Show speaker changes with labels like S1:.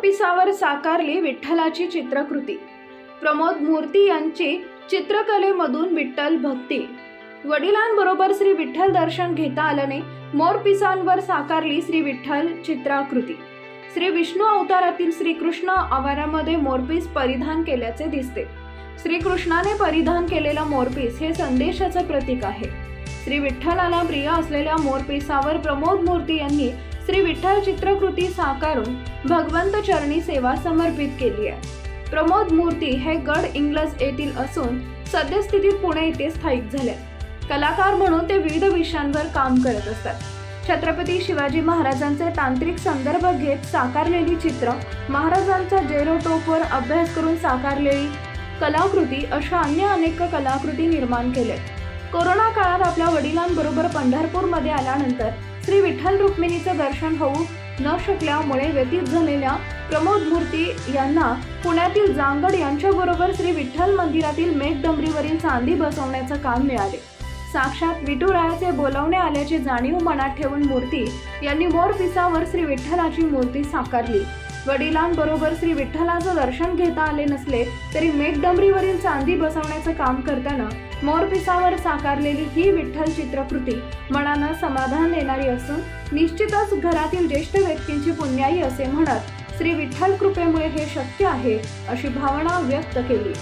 S1: मोरपिसावर साकारली विठ्ठलाची चित्रकृती. प्रमोद मूर्ती यांची चित्रकलेमधून विठ्ठल भक्ती. वडिलांबरोबर श्री विठ्ठल दर्शन घेता आल्याने मोरपिसांवर साकारली श्री विठ्ठल चित्राकृती. श्री विष्णू अवतारातील श्रीकृष्ण आवारामध्ये मोरपीस परिधान केल्याचे दिसते. श्रीकृष्णाने परिधान केलेला मोरपीस हे संदेशाचं प्रतीक आहे. श्री विठ्ठलाला प्रिय असलेल्या मोरपिसावर प्रमोद मूर्ती यांनी श्री विठ्ठल चित्रकृती साकारून भगवंत चरणी सेवा समर्पित केली आहे. प्रमोद मूर्ती हे गड इंग्लज येथील असून सद्यस्थितीत पुणे येथे स्थायिक झाले कलाकार म्हणून ते विविध विषयांवर काम करत असतात. छत्रपती शिवाजी महाराजांचे तांत्रिक संदर्भ घेत साकारलेली चित्र महाराजांचा जेरोटोपवर अभ्यास करून साकारलेली कलाकृती अशा अन्य अनेक कलाकृती निर्माण केल्या कोरोना आपल्या वडिलांबरोबर पंढरपूरमध्ये आल्यानंतर श्री विठ्ठल रुक्मिणीचं दर्शन होऊ न शकल्यामुळे व्यतीत झालेल्या प्रमोद मूर्ती यांना पुण्यातील जांगड यांच्याबरोबर श्री विठ्ठल मंदिरातील मेघडंबरीवरील चांदी बसवण्याचं काम मिळाले. साक्षात विठुरायाचे बोलावणे आल्याची जाणीव मनात ठेवून मूर्ती यांनी मोर पिसावर श्री विठ्ठलाची मूर्ती साकारली. वडिलांबरोबर श्री विठ्ठलाचं दर्शन घेता आले नसले तरी मेघडंबरीवरील चांदी बसवण्याचं काम करताना मोरपिसावर साकारलेली ही विठ्ठल चित्रकृती मनानं समाधान देणारी असून निश्चितच घरातील ज्येष्ठ व्यक्तींची पुण्याई असे म्हणत श्री विठ्ठल कृपेमुळे हे शक्य आहे अशी भावना व्यक्त केली.